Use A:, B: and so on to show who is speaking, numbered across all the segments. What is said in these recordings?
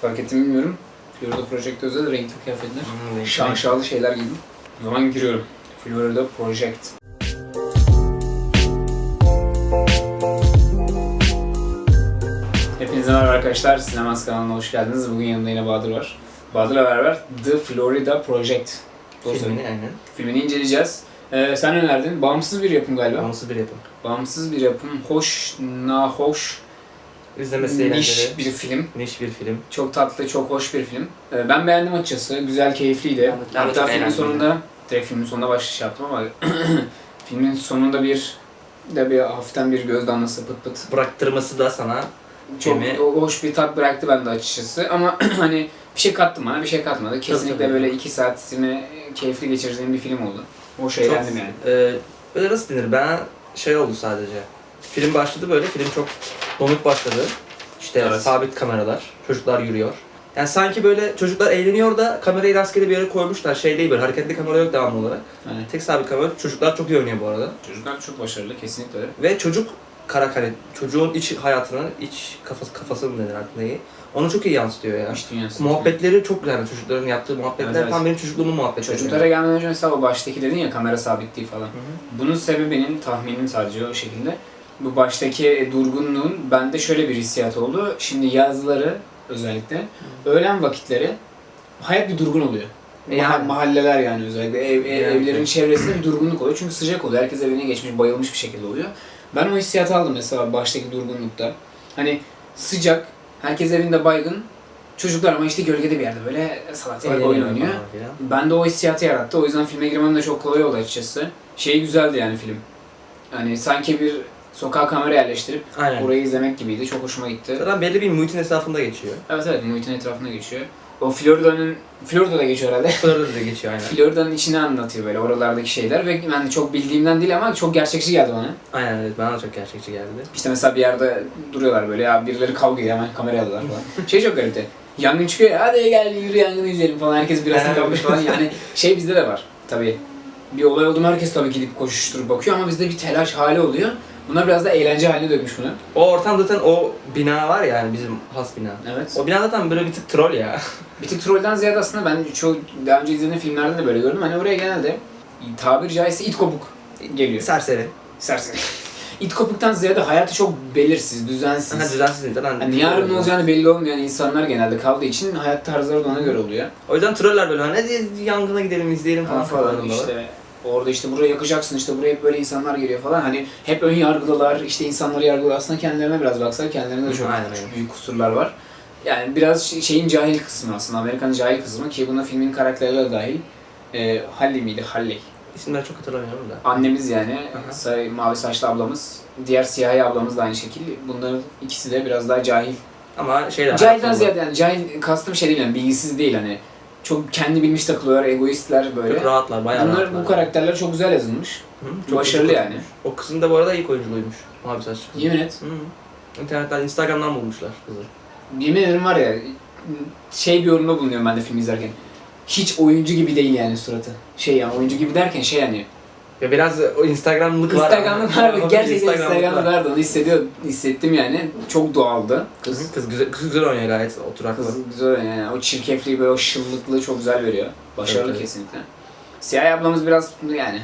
A: Fark ettim bilmiyorum. Florida Project özel renkli kıyafetler.
B: Hmm,
A: Şaşalı şeyler giydim. O zaman giriyorum. Florida Project. Hepinize merhaba arkadaşlar. Sinemaz kanalına hoş geldiniz. Bugün yanımda yine Bahadır var. Bahadır'la beraber The Florida Project. Doğru
B: Filmini aynen.
A: Filmini inceleyeceğiz. Ee, sen önerdin. Bağımsız bir yapım galiba.
B: Bağımsız bir yapım.
A: Bağımsız bir yapım. Hoş, nahoş,
B: İzlemesi eğlenceli.
A: niş bir film.
B: Niş bir film.
A: Çok tatlı, çok hoş bir film. Ee, Ben beğendim açıkçası. Güzel, keyifliydi.
B: De-
A: Hatta
B: çok
A: filmin
B: eğlendim.
A: sonunda, direkt filmin sonunda baş şey yaptım ama filmin sonunda bir de bir hafiften bir göz damlası pıt pıt.
B: Bıraktırması da sana
A: Çok
B: Filmi-
A: o- hoş bir tat bıraktı bende açıkçası ama hani bir şey kattı bana, bir şey katmadı. Kesinlikle
B: tabii.
A: böyle iki saatimi keyifli geçirdiğim bir film oldu. Hoş eğlendim yani.
B: e, böyle nasıl denir ben şey oldu sadece. Film başladı böyle film çok donuk başladı. İşte
A: Evet.
B: sabit kameralar, çocuklar yürüyor. Yani sanki böyle çocuklar eğleniyor da kamerayı rastgele bir yere koymuşlar. Şey değil böyle hareketli kamera yok devamlı olarak.
A: Yani
B: Tek sabit kamera. Çocuklar çok iyi oynuyor bu arada.
A: çocuklar çok başarılı, kesinlikle.
B: Ve çocuk karakter, hani çocuğun iç hayatını, iç kafası, kafası mı denir artık neyi? Onu çok iyi yansıtıyor ya.
A: İş dünyası.
B: Muhabbetleri çok güzel. Çocukların yaptığı muhabbetler
A: Evet, evet.
B: tam benim çocukluğumun muhabbetleri.
A: Çocuklara gelmeden önce mesela o baştaki dedin ya kamera sabitliği falan.
B: Hı hı.
A: Bunun sebebinin tahminim sadece o şekilde. Bu baştaki durgunluğun bende şöyle bir hissiyat oldu. Şimdi yazları özellikle öğlen vakitleri hayat bir durgun oluyor.
B: E yani.
A: mahalleler yani özellikle ev, ev-
B: Yani.
A: evlerin çevresinde bir durgunluk oluyor. Çünkü sıcak oluyor. Herkes evine geçmiş, bayılmış bir şekilde oluyor. Ben o hissiyatı aldım mesela baştaki durgunlukta. Hani sıcak, herkes evinde baygın. Çocuklar ama işte gölgede bir yerde böyle salak salak oyun oynuyor. Ben de o hissiyatı yarattı. O yüzden filme girmem de çok kolay oldu açıkçası. Şey güzeldi yani film. Hani sanki bir sokağa kamera yerleştirip
B: Aynen.
A: orayı izlemek gibiydi. Çok hoşuma gitti.
B: Zaten belli bir muhitin etrafında geçiyor.
A: Evet evet muhitin etrafında geçiyor. O Florida'nın, Florida'da geçiyor herhalde.
B: Florida da geçiyor aynen.
A: Florida'nın içini anlatıyor böyle oralardaki şeyler ve ben de çok bildiğimden değil ama çok gerçekçi geldi bana.
B: Aynen evet bana da çok gerçekçi geldi.
A: İşte mesela bir yerde duruyorlar böyle ya birileri kavga ediyor hemen kameraya alıyorlar falan. şey çok garipti. Yangın çıkıyor ya hadi gel yürü yangını izleyelim falan herkes birasını
B: Evet.
A: kapmış falan yani şey bizde de var tabii. Bir olay oldu mu herkes tabii gidip koşuşturup bakıyor ama bizde bir telaş hali oluyor. Bunlar biraz da eğlence haline dönmüş bunu.
B: O ortam zaten o bina var ya yani bizim has bina.
A: Evet.
B: O bina zaten böyle bir tık troll ya.
A: Bir tık trollden ziyade aslında ben çok daha önce izlediğim filmlerde de böyle gördüm. Hani oraya genelde tabiri caizse it kopuk geliyor.
B: Serseri.
A: Serseri. it kopuktan ziyade hayatı çok belirsiz, düzensiz.
B: Aha düzensiz değil zaten.
A: Hani yarın ne olacağını belli olmayan insanlar genelde kaldığı için hayat tarzları da ona göre oluyor.
B: O yüzden troller böyle hani hadi yangına gidelim izleyelim falan
A: falan
B: falan
A: işte orada işte buraya yakacaksın işte buraya hep böyle insanlar geliyor falan hani hep ön yargılılar işte insanları yargılıyor aslında kendilerine biraz baksak kendilerinde de çok,
B: Aynen,
A: çok büyük kusurlar var. Yani biraz şey- şeyin cahil kısmı aslında Amerika'nın cahil kısmı ki buna filmin karakterleri de dahil. E, Halle miydi? Halley.
B: İsimleri çok hatırlamıyorum da.
A: Annemiz yani sarı, mavi saçlı ablamız. Diğer siyahi ablamız da aynı şekil. Bunların ikisi de biraz daha cahil
B: Ama şey de
A: Cahilden ziyade yani cahil kastım şey değil yani bilgisiz değil hani çok kendi bilmiş takılıyorlar, egoistler böyle.
B: Çok rahatlar, bayağı
A: Bunlar
B: rahatlar.
A: bu karakterler çok güzel yazılmış.
B: Hı,
A: başarılı
B: iyi
A: yani.
B: O kızın da bu arada ilk oyunculuğuymuş. Mavi saçlı kız.
A: Yemin et.
B: Hı. İnternetten, Instagram'dan bulmuşlar kızı.
A: Yemin ederim var ya şey bir yorumda bulunuyorum ben de film izlerken. Hiç oyuncu gibi değil yani suratı. Şey yani oyuncu gibi derken şey yani.
B: Ya biraz o Instagramlık var.
A: Instagram'da
B: ama-
A: vardı. Gerçekten
B: Instagramlık var.
A: vardı. Onu hissediyor, hissettim yani. Çok doğaldı.
B: Kız,
A: Kız,
B: kız güzel, kız güzel oynuyor gayet oturaklı.
A: kız güzel yani. O çirkefliği böyle o şıllıklığı çok güzel veriyor. Başarılı
B: Evet,
A: kesinlikle. Siyah ablamız biraz yani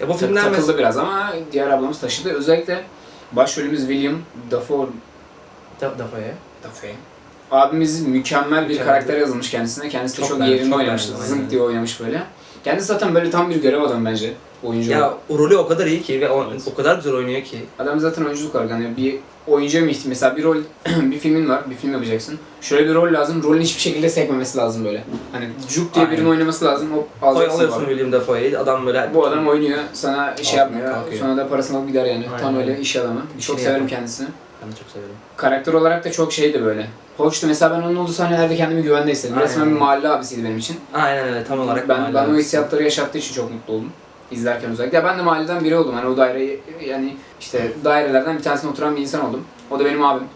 B: Ya bu
A: Tak-
B: filmler
A: takıldı
B: mesela...
A: biraz ama diğer ablamız taşıdı. Özellikle başrolümüz William Dafoe.
B: Da, Dafoe.
A: Dafoe. Abimiz mükemmel bir
B: Mükemmel.
A: karakter yazılmış kendisine. Kendisi de
B: Çok
A: çok,
B: beğendim,
A: yerinde
B: çok
A: oynamış. Zınk diye oynamış böyle. Kendisi zaten böyle tam bir görev adamı bence. Oyuncu.
B: Ya o rolü o kadar iyi ki ve o,
A: Evet.
B: o kadar güzel oynuyor ki.
A: Adam zaten oyunculuk olarak hani bir oyuncuya mı ihtiyaç? Mesela bir rol, bir filmin var, bir film yapacaksın. Şöyle bir rol lazım, rolün hiçbir şekilde sekmemesi lazım böyle. Hani juk diye
B: Aynen.
A: birinin oynaması lazım, hop
B: Koy
A: alacaksın
B: alıyorsun
A: falan.
B: William Dafoe'yi, adam böyle...
A: Bu adam oynuyor, sana şey
B: Altına
A: yapmıyor,
B: kalkıyor.
A: sonra da parasını alıp gider yani.
B: Aynen,
A: Tam öyle iş adamı.
B: Bir
A: çok
B: şey
A: severim
B: yapar.
A: kendisini.
B: Ben de çok severim.
A: Karakter olarak da çok şeydi böyle. Hoştu mesela ben onun olduğu sahnelerde kendimi güvende hissettim. Resmen bir mahalle abisiydi benim için.
B: Aynen öyle tam olarak.
A: Ben, ben o hissiyatları yaşattığı için çok mutlu oldum. İzlerken özellikle. Ya ben de mahalleden biri oldum. Hani o daire yani işte dairelerden bir tanesinde oturan bir insan oldum. O da benim abim.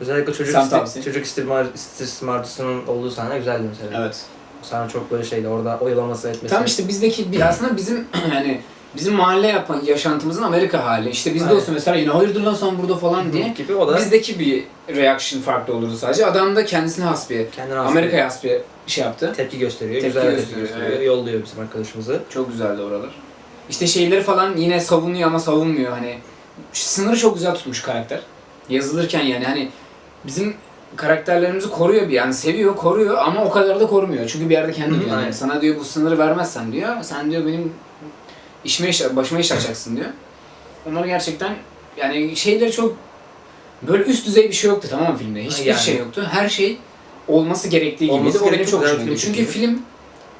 B: Özellikle çocuk,
A: abisi.
B: çocuk istismar, istismarcısının olduğu sahne güzeldi mesela.
A: Evet.
B: O sahne çok böyle şeydi orada oyalaması etmesi.
A: Tam işte bizdeki bir aslında bizim yani bizim mahalle yapan yaşantımızın Amerika hali. İşte bizde olsa mesela yine hayırdır lan sen burada falan diye.
B: gibi o da
A: Bizdeki bir reaction farklı olurdu sadece. Adam da kendisine has bir,
B: kendine has
A: Amerika'ya has bir şey yaptı.
B: tepki gösteriyor.
A: Tepki
B: güzel
A: gösteriyor,
B: tepki gösteriyor.
A: evet.
B: Yolluyor bizim arkadaşımızı.
A: Çok güzeldi oralar. İşte şeyleri falan yine savunuyor ama savunmuyor hani. Sınırı çok güzel tutmuş karakter. Yazılırken yani hani bizim karakterlerimizi koruyor bir yani seviyor, koruyor ama o kadar da korumuyor. Çünkü bir yerde kendi
B: Hı
A: diyor.
B: aynen.
A: sana diyor bu sınırı vermezsen diyor. Sen diyor benim işime iş, başıma iş açacaksın diyor. Onlar gerçekten yani şeyleri çok böyle üst düzey bir şey yoktu tamam mı filmde? Hiçbir
B: Yani.
A: şey yoktu. Her şey olması gerektiği
B: Olması
A: gibiydi. O benim çok hoşuma gitti. Çünkü film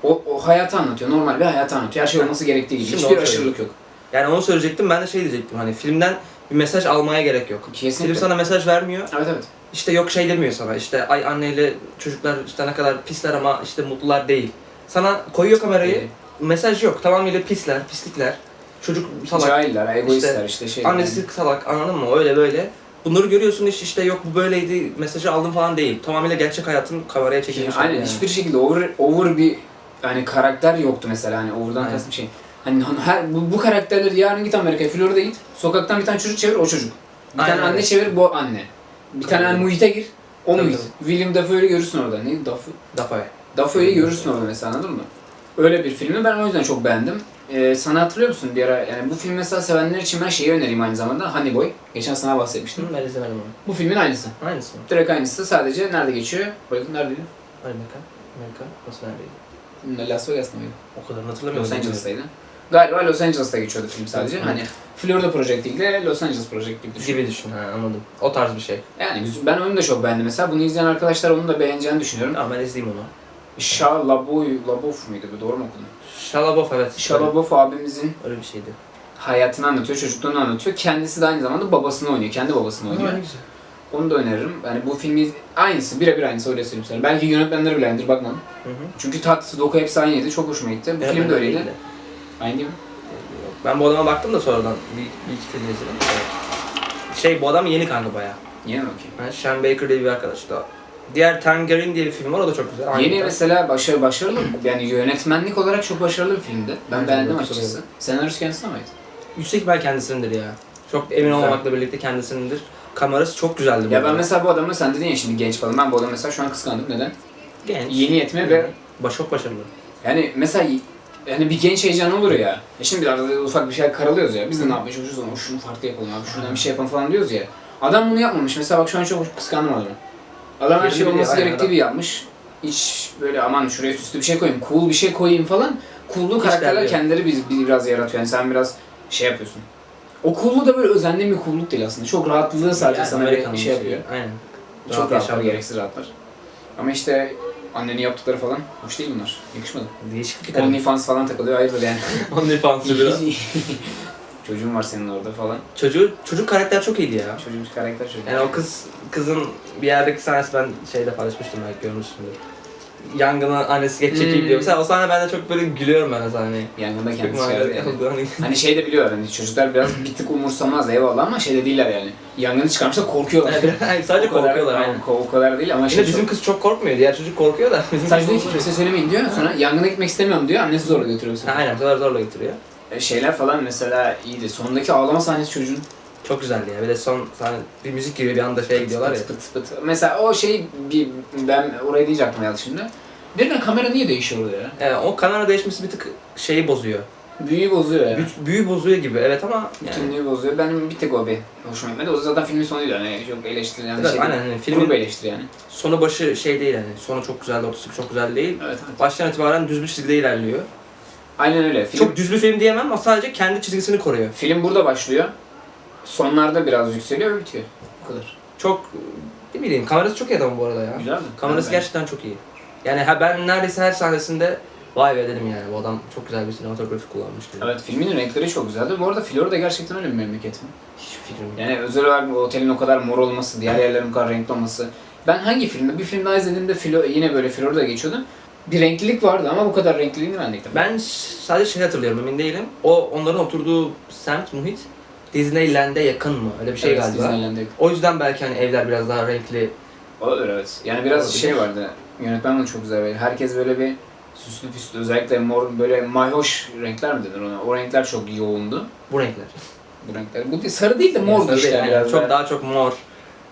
A: o, o hayatı anlatıyor. Normal bir hayatı anlatıyor. Her şey olması gerektiği gibi.
B: Şimdi
A: Hiçbir
B: onu
A: aşırılık yok.
B: Yani onu söyleyecektim. Ben de şey diyecektim. Hani filmden bir mesaj almaya gerek yok.
A: Kesinlikle.
B: Film sana mesaj vermiyor.
A: Evet evet.
B: İşte yok şey demiyor sana. İşte ay anneyle çocuklar işte ne kadar pisler ama işte mutlular değil. Sana koyuyor kamerayı.
A: Ee,
B: Mesaj yok. Tamamıyla pisler, pislikler. Çocuk salak.
A: Cahiller, egoistler işte, şey.
B: Annesi salak anladın mı? Öyle böyle. Bunları görüyorsun iş işte yok bu böyleydi mesajı aldım falan değil. Tamamıyla gerçek hayatın kameraya çekilmiş.
A: Aynen
B: yani.
A: hiçbir şekilde over, over bir yani karakter yoktu mesela hani over'dan
B: Aynen.
A: kastım şey. Hani her, bu, bu karakterleri yarın git Amerika'ya, Florida'ya git. Sokaktan bir tane çocuk çevir, o çocuk. Bir
B: Aynen
A: tane anne çevir, bu anne. Bir tane
B: Tabii.
A: muhite gir, o
B: Tabii,
A: muhit. William Dafoe'yu görürsün orada. Neydi Dafoe?
B: Dafoe.
A: Dafoe'yu görürsün orada mesela anladın mı? Öyle bir filmi ben o yüzden çok beğendim. Ee, sana hatırlıyor musun bir ara yani bu film mesela sevenler için ben şeyi önereyim aynı zamanda Honey Boy. Geçen sana bahsetmiştim.
B: Ben izlemedim onu.
A: Bu filmin aynısı.
B: Aynısı mı?
A: Direkt aynısı sadece nerede geçiyor? Neredeydi?
B: Amerika. Amerika. Nasıl neredeydi?
A: Las Vegas'ta mıydı?
B: O kadar hatırlamıyorum.
A: Los Angeles'taydı. Galiba Los Angeles'ta geçiyordu film sadece.
B: Hı.
A: Hani Florida Project değil de Los Angeles Project gibi düşün.
B: Gibi düşün. Ha, anladım. O tarz bir şey.
A: Yani ben onu da çok beğendim mesela. Bunu izleyen arkadaşlar onu da beğeneceğini düşünüyorum.
B: Tamam ben izleyeyim onu.
A: Shia LaBeouf, LaBeouf muydu bu? Doğru mu okudum?
B: Şalabof evet.
A: Shia LaBeouf abimizin
B: Öyle bir şeydi.
A: hayatını anlatıyor, çocukluğunu anlatıyor. Kendisi de aynı zamanda babasını oynuyor, kendi babasını oynuyor.
B: Ne güzel.
A: Onu da öneririm. Yani bu filmi aynısı, birebir aynısı öyle söyleyeyim sana. Belki yönetmenleri bilendir bakmam.
B: Hı hı.
A: Çünkü tat, doku hepsi aynıydı. Çok hoşuma gitti. Bu
B: Evet,
A: film de öyleydi.
B: değildi.
A: Aynı değil mi?
B: Ben bu adama baktım da sonradan bir, bir iki film izledim. Evet. Şey bu adam yeni kanka bayağı.
A: Yeni mi okuyayım?
B: Yani Sean Baker diye bir arkadaş da. Diğer Tangerine diye bir film var o da çok güzel. Aynı
A: Yeni
B: tarz.
A: mesela başarı, başarılı yani yönetmenlik olarak çok başarılı bir filmdi. Ben beğendim
B: çok
A: açıkçası. Senaryosu kendisine mi ait?
B: Yüksek ihtimal kendisindir ya. Çok emin
A: Güzel.
B: olmamakla birlikte kendisindir. Kamerası çok güzeldi
A: Ya ben
B: arada.
A: mesela bu adamı sen dedin ya şimdi genç falan. Ben bu adamı mesela şu an kıskandım. Neden?
B: genç.
A: Yeni yetme ve
B: Baş çok başarılı.
A: yani mesela yani bir genç heyecanı olur ya. E şimdi arada ufak bir şey karalıyoruz ya. Biz de ne yapmaya çalışıyoruz ama şunu farklı yapalım abi. Şuradan bir şey yapalım falan diyoruz ya. Adam bunu yapmamış. Mesela bak şu an çok kıskandım adamı. Adam her şey olması gerektiği gibi yapmış. Hiç böyle aman şuraya süslü bir şey koyayım, cool bir şey koyayım falan. Cool'luğu karakterler kendileri biz biraz yaratıyor. Yani sen biraz şey yapıyorsun. O da böyle özendiğin bir cool'luk değil aslında. Çok rahatlığı sadece
B: Yani
A: sana bir şey yapıyor.
B: Aynen.
A: Çok
B: Rahat
A: rahatlar, gereksiz rahatlar. Ama işte annenin yaptıkları falan hoş değil bunlar. Yakışmadı.
B: Değişik bir.
A: OnlyFans falan takılıyor hayırdır yani.
B: OnlyFans'ı biraz.
A: Çocuğun var senin orada falan.
B: Çocuğu, çocuk karakter çok iyiydi ya.
A: Çocuğun karakter çok
B: Yani o kız, kızın bir yerdeki sahnesi ben şeyde paylaşmıştım belki görmüşsündür. Yangına annesi geç çekeyim
A: Hmm.
B: diyor. Mesela o sahne ben de çok böyle gülüyorum ben o sahneye.
A: Yangında kendisi geldi yani.
B: Hani
A: şey de biliyorlar hani çocuklar biraz bir tık umursamaz eyvallah ama şey de değiller yani. Yangını çıkarmışlar korkuyorlar.
B: Hayır, sadece
A: O kadar-
B: korkuyorlar aynen.
A: O, o kadar değil ama şey
B: bizim
A: çok...
B: kız çok korkmuyor. Diğer çocuk korkuyor da. Bizim
A: Sadece diyor ki kimse söylemeyin diyor sonra yangına gitmek istemiyorum diyor annesi zorla götürüyor. sefer.
B: aynen zorla getiriyor.
A: E, Şeyler falan mesela iyiydi. Sondaki ağlama sahnesi çocuğun.
B: Çok güzeldi ya. Bir de son sahne bir müzik giriyor bir anda şeye gidiyorlar ya.
A: Pıt pıt pıt. Mesela o şey bir ben orayı deyince aklıma geldi şimdi. Birden kamera niye değişiyor orada ya?
B: Yani o kamera değişmesi bir tık şeyi bozuyor.
A: Büyüyü bozuyor ya.
B: Büyü, büyü bozuyor gibi evet ama yani.
A: Bütünlüğü bozuyor. Benim bir tek o bir hoşuma gitmedi. O zaten filmin sonuydu yani. Çok eleştiri yani
B: Evet,
A: şey
B: aynen
A: değil.
B: hani
A: Filmin bir eleştiri yani.
B: sonu başı şey değil yani. Sonu çok güzel, ortası çok güzel değil.
A: Evet evet.
B: Baştan itibaren düz bir çizgide ilerliyor.
A: Aynen öyle. Film,
B: Çok düz bir film diyemem ama sadece kendi çizgisini koruyor.
A: film burada başlıyor. Sonlarda biraz yükseliyor ve bitiyor. Bu kadar.
B: Çok ne bileyim kamerası çok iyi adam bu arada ya.
A: Güzel mi?
B: Kamerası
A: Ben-
B: gerçekten çok iyi. Yani ha ben neredeyse her sahnesinde vay be dedim yani bu adam çok güzel bir sinematografi kullanmış dedim.
A: Evet filmin renkleri çok güzeldi. Bu arada Florida gerçekten öyle bir memleket mi?
B: Hiçbir fikrim yok.
A: Yani özel olarak bu otelin o kadar mor olması, diğer yerlerin bu kadar renkli olması. Ben hangi filmde? Bir film daha izlediğimde Flo, yine böyle Florida geçiyordu. Bir renklilik vardı ama bu kadar renkliliğini ben de ilk defa.
B: Ben sadece şey hatırlıyorum emin değilim. O onların oturduğu semt, muhit Disneyland'e yakın mı? Öyle bir şey
A: Evet,
B: galiba.
A: Disneyland'de.
B: O yüzden belki hani evler biraz daha renkli.
A: Olabilir evet. Yani biraz
B: Olabilir.
A: şey vardı. Yönetmen de çok güzel böyle. Herkes böyle bir Süslü püslü özellikle mor böyle mayhoş renkler mi denir ona? O renkler çok yoğundu.
B: Bu renkler.
A: Bu renkler. Bu değil- sarı değil de mordu
B: Sarı
A: işte
B: değil, aynen.
A: biraz.
B: Çok
A: daha.
B: çok mor.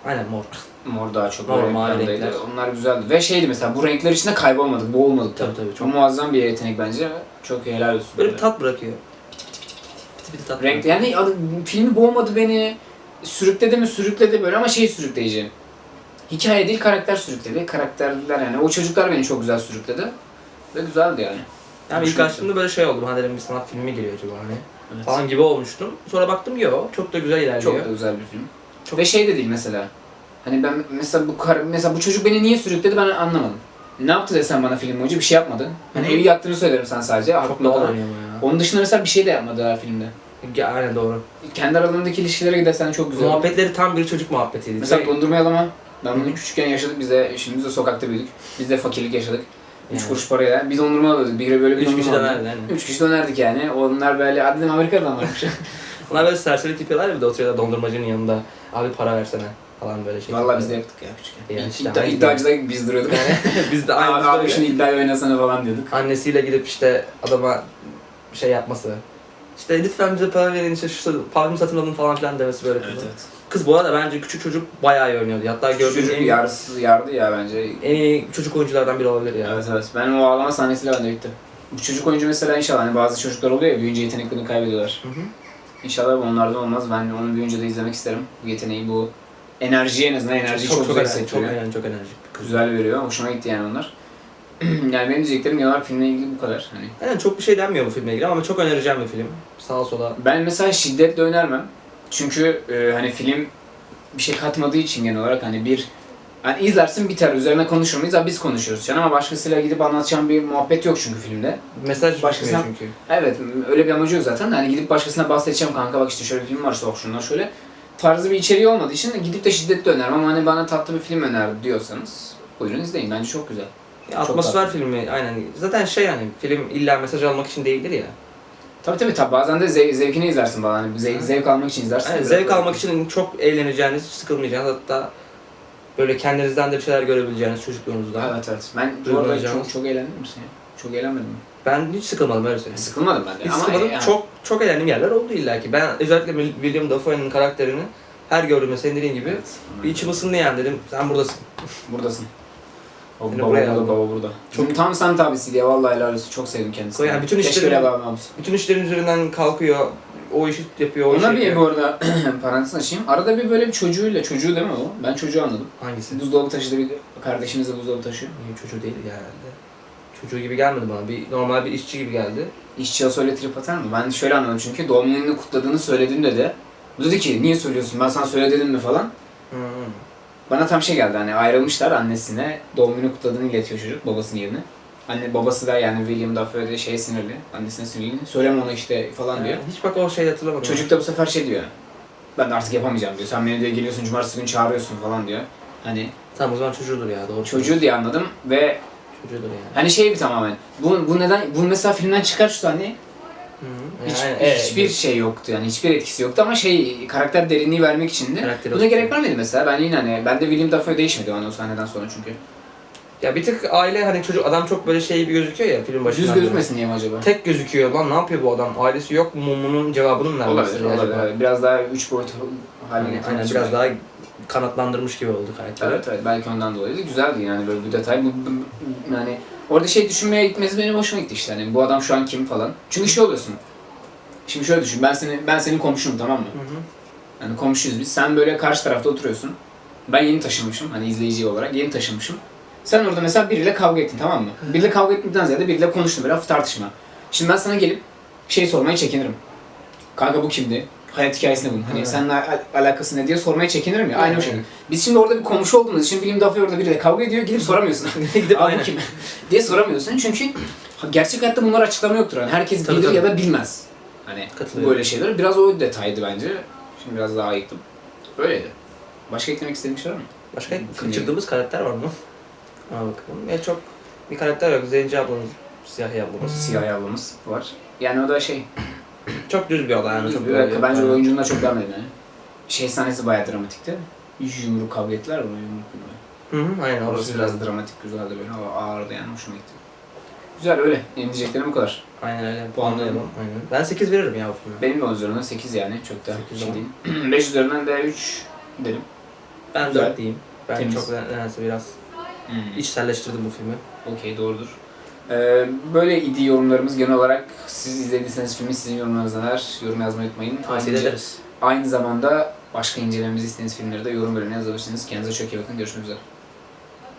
B: Aynen mor.
A: Mor daha çok
B: Mor,
A: böyle
B: mavi renkler.
A: Onlar güzeldi. Ve şeydi mesela bu renkler içinde kaybolmadık, boğulmadık.
B: Tabii tabii.
A: Çok
B: Çok
A: muazzam bir yetenek bence. Çok helal olsun.
B: böyle bir tat bırakıyor. Piti piti piti piti piti tat.
A: Renk yani adı- filmi boğmadı beni. Sürükledi mi sürükledi böyle ama şey sürükleyici. Hikaye değil karakter sürükledi. Karakterler yani o çocuklar beni çok güzel sürükledi. Ve güzeldi yani.
B: Yani ilk
A: Hoşuma
B: açtığımda böyle şey oldum. Hani dedim bir sanat filmi geliyor acaba hani.
A: Evet.
B: Falan gibi olmuştum. Sonra baktım yok. Çok da güzel ilerliyor.
A: Çok da güzel bir film.
B: Çok-
A: Ve şey de değil mesela. Hani ben mesela bu kar, mesela bu çocuk beni niye sürükledi ben anlamadım. Ne yaptı desem bana film boyunca bir şey yapmadı. Hani
B: Hı hı.
A: evi yaktığını söylerim sen sadece.
B: Çok doğal oynuyor ya.
A: Onun dışında mesela bir şey de yapmadı her filmde.
B: Ya, Aynen doğru.
A: Kendi aralarındaki ilişkilere gidersen çok güzel.
B: Muhabbetleri tam bir çocuk muhabbetiydi.
A: Mesela dondurma yalama. Ben bunu küçükken yaşadık biz de. Şimdi biz de sokakta büyüdük. Biz de fakirlik yaşadık. Üç
B: Yani.
A: kuruş parayla. Bir dondurma alıyorduk. Bir böyle bir
B: Üç kişi dönerdi aynen.
A: Üç kişi dönerdik yani. Onlar böyle hadi dedim Amerika'dan varmış.
B: Onlar böyle serseri tipiyorlar ya bir de oturuyorlar dondurmacının yanında. Abi para versene falan böyle şey.
A: Vallahi biz de yaptık ya küçükken.
B: Yani işte
A: İddia, iddiacıda biz duruyorduk.
B: biz de
A: abi,
B: aynı
A: abi şunu iddiayı oynasana falan diyorduk.
B: annesiyle gidip işte adama şey yapması. İşte lütfen bize para verin işte şu parfüm satın alın falan filan demesi böyle kızın. Kız bu arada bence küçük çocuk bayağı iyi oynuyordu. Hatta gördüğüm
A: Çocuk
B: en,
A: yarısı yardı ya bence.
B: en iyi çocuk oyunculardan biri olabilir ya.
A: Evet evet. Ben o ağlama sahnesiyle ben de bittim. Bu çocuk oyuncu mesela inşallah hani bazı çocuklar oluyor ya büyüyünce yeteneklerini kaybediyorlar.
B: Hı hı.
A: İnşallah onlardan olmaz. Ben onu büyüyünce de izlemek isterim. Bu yeteneği, bu enerjiyi en azından enerjiyi çok,
B: çok,
A: güzel
B: çok,
A: hissettiriyor.
B: enerjik, çok enerjik. bir kız.
A: Güzel veriyor. Hoşuma gitti yani onlar. yani benim diyeceklerim Yanar filmle ilgili bu kadar. Hani
B: Aynen çok bir şey denmiyor bu filmle ilgili ama çok önereceğim bir film. Sağa sola.
A: ben mesela şiddetle önermem. Çünkü e, hani film bir şey katmadığı için genel olarak hani bir hani izlersin biter üzerine konuşur muyuz? Ha, biz konuşuyoruz şu an ama başkasıyla gidip anlatacağım bir muhabbet yok çünkü filmde.
B: Mesaj
A: Başkasına-
B: çünkü.
A: Evet öyle bir amacı yok zaten. Hani gidip başkasına bahsedeceğim kanka bak işte şöyle bir film var işte bak şöyle. Tarzı bir içeriği olmadığı için gidip de şiddetle önermem ama hani bana tatlı bir film öner diyorsanız buyurun izleyin bence çok güzel.
B: Ya, atmosfer filmi aynen. Zaten şey yani film illa mesaj almak için değildir ya.
A: Tabii tabii tabii bazen de zev- zevkini izlersin falan. Hani zevk, zevk almak için izlersin.
B: Yani zevk almak için çok eğleneceğiniz, sıkılmayacağınız hatta böyle kendinizden de bir şeyler görebileceğiniz çocukluğunuzda.
A: Evet evet. Ben bu arada çok, çok eğlendim misin ya? Çok eğlenmedim mi?
B: Ben hiç sıkılmadım öyle söyleyeyim.
A: Sıkılmadım ben de.
B: Hiç
A: ama
B: sıkılmadım.
A: yani-
B: Çok çok eğlendiğim yerler oldu illa ki. Ben özellikle Will- William Dafoe'nin karakterini her gördüğümde senin dediğin gibi
A: Evet.
B: bir içim ısındı yani dedim sen buradasın.
A: Buradasın. O
B: Seni
A: baba
B: buraya
A: burada, baba burada. Çok tam semt abisiydi ya vallahi helal olsun. Çok sevdim kendisini.
B: Yani bütün
A: Keşke
B: işleri-
A: öyle.
B: Bütün işlerin üzerinden kalkıyor. O işi yapıyor, o işi
A: Ona bir
B: yapıyor.
A: bu arada parantez açayım. Arada bir böyle bir çocuğuyla, çocuğu değil mi o? Ben çocuğu anladım.
B: Hangisi?
A: Buzdolabı taşıdı bir kardeşimiz de buzdolabı taşıyor.
B: Çocuğu değil ya herhalde. Çocuğu gibi gelmedi bana. Bir normal bir işçi gibi geldi.
A: İşçiye söyle trip atar mı? Ben şöyle anladım çünkü doğum gününü kutladığını söyledim dedi. Bu dedi ki niye söylüyorsun ben sana söyle dedim mi falan.
B: Hı.
A: Bana tam şey geldi hani ayrılmışlar annesine doğum günü kutladığını iletiyor çocuk babasının yerine. Anne babası da yani William Dafoe de şey sinirli. Annesine sinirli. Söyleme ona işte falan diyor.
B: Hiç bak o şeyi hatırlamadım.
A: Çocuk da bu sefer şey diyor. Ben de artık yapamayacağım diyor. Sen beni diye geliyorsun cumartesi günü çağırıyorsun falan diyor. Hani
B: Tamam o zaman çocuğudur ya doğru.
A: çocuğu diye anladım ve
B: Çocuğudur yani.
A: hani şey bir tamamen. Bu, bu neden bu mesela filmden çıkar şu
B: hı.
A: Hiç,
B: Yani, evet,
A: hiçbir şey yoktu yani hiçbir etkisi yoktu ama şey karakter derinliği vermek için de
B: Karakteri
A: buna
B: olsun.
A: gerek var mıydı mesela? Ben yine hani ben de William Dafoe değişmedi hani o sahneden sonra çünkü.
B: Ya bir tık aile hani çocuk adam çok böyle şey gibi gözüküyor ya film başından.
A: Düz
B: beri.
A: gözükmesin diye mi acaba?
B: Tek gözüküyor lan ne yapıyor bu adam? Ailesi yok mu? Bunun cevabını mı vermesi
A: Olabilir,
B: acaba?
A: olabilir. evet. Biraz daha üç boyut haline
B: Aynen,
A: getirmek
B: aynen
A: için
B: biraz
A: belki.
B: daha kanatlandırmış gibi oldu karakteri.
A: Evet evet belki ondan dolayı da güzeldi yani böyle bir detay. Bu, bu- yani orada şey düşünmeye gitmesi benim hoşuma gitti işte hani bu adam şu an kim falan. Çünkü şey oluyorsun. Şimdi şöyle düşün ben seni ben senin komşunum tamam mı?
B: Hı hı.
A: Yani komşuyuz biz. Sen böyle karşı tarafta oturuyorsun. Ben yeni taşınmışım. Hani izleyici olarak yeni taşınmışım. Sen orada mesela biriyle kavga ettin tamam mı? Biriyle kavga etmekten ziyade biriyle konuştun böyle hafif tartışma. Şimdi ben sana gelip şey sormaya çekinirim. Kanka bu kimdi? Hayat hikayesi ne bunun? Hani seninle al- alakası ne diye sormaya çekinirim ya. Aynı o şekilde. Biz şimdi orada bir komşu olduğumuz için William Dafoe orada biriyle kavga ediyor. Gidip soramıyorsun.
B: Gidip
A: Abi bu
B: aynen.
A: kim? diye soramıyorsun. Çünkü gerçek hayatta bunlar açıklama yoktur. Yani herkes
B: Tabii,
A: bilir
B: tabii.
A: ya da bilmez. Hani
B: Katılıyorum.
A: böyle şeyler. Biraz o detaydı bence. Şimdi biraz daha ayıktım. Öyleydi. Başka eklemek istediğin bir şey var mı?
B: Başka kaçırdığımız karakter var mı? Al bakalım. Ya çok bir karakter yok. Zenci ablamız, siyah ablamız.
A: Siyah ablamız var. Yani o da şey,
B: Çok düz bir olay yani. Çok
A: bir dakika, bence
B: Aynen.
A: oyunculuğunu da çok beğenmedim yani. Şey sahnesi bayağı dramatikti. Yumruk kavga ettiler buna yumruk.
B: Hı hı, aynen
A: Orası
B: orası
A: biraz dramatik güzeldi böyle. O ağırdı yani hoşuma gitti. Güzel öyle. Benim diyeceklerim bu kadar.
B: Aynen öyle. Puanlayalım. Aynen. Ben 8 veririm ya bu filme.
A: Benim de 10 üzerinden 8 yani. Çok da
B: Sekiz
A: şey
B: ama.
A: değil. 5 üzerinden de 3 derim.
B: Ben
A: Güzel.
B: 4 diyeyim. Ben
A: Temiz.
B: çok nedense biraz içselleştirdim bu filmi.
A: Okey doğrudur. Ee, böyle idi yorumlarımız genel olarak. Siz izlediyseniz filmi sizin yorumlarınız neler? Yorum yazmayı unutmayın.
B: Tavsiye
A: Ayrıca-
B: ederiz.
A: Aynı zamanda başka incelememizi istediğiniz filmleri de yorum bölümüne yazabilirsiniz. Kendinize çok iyi bakın. Görüşmek üzere.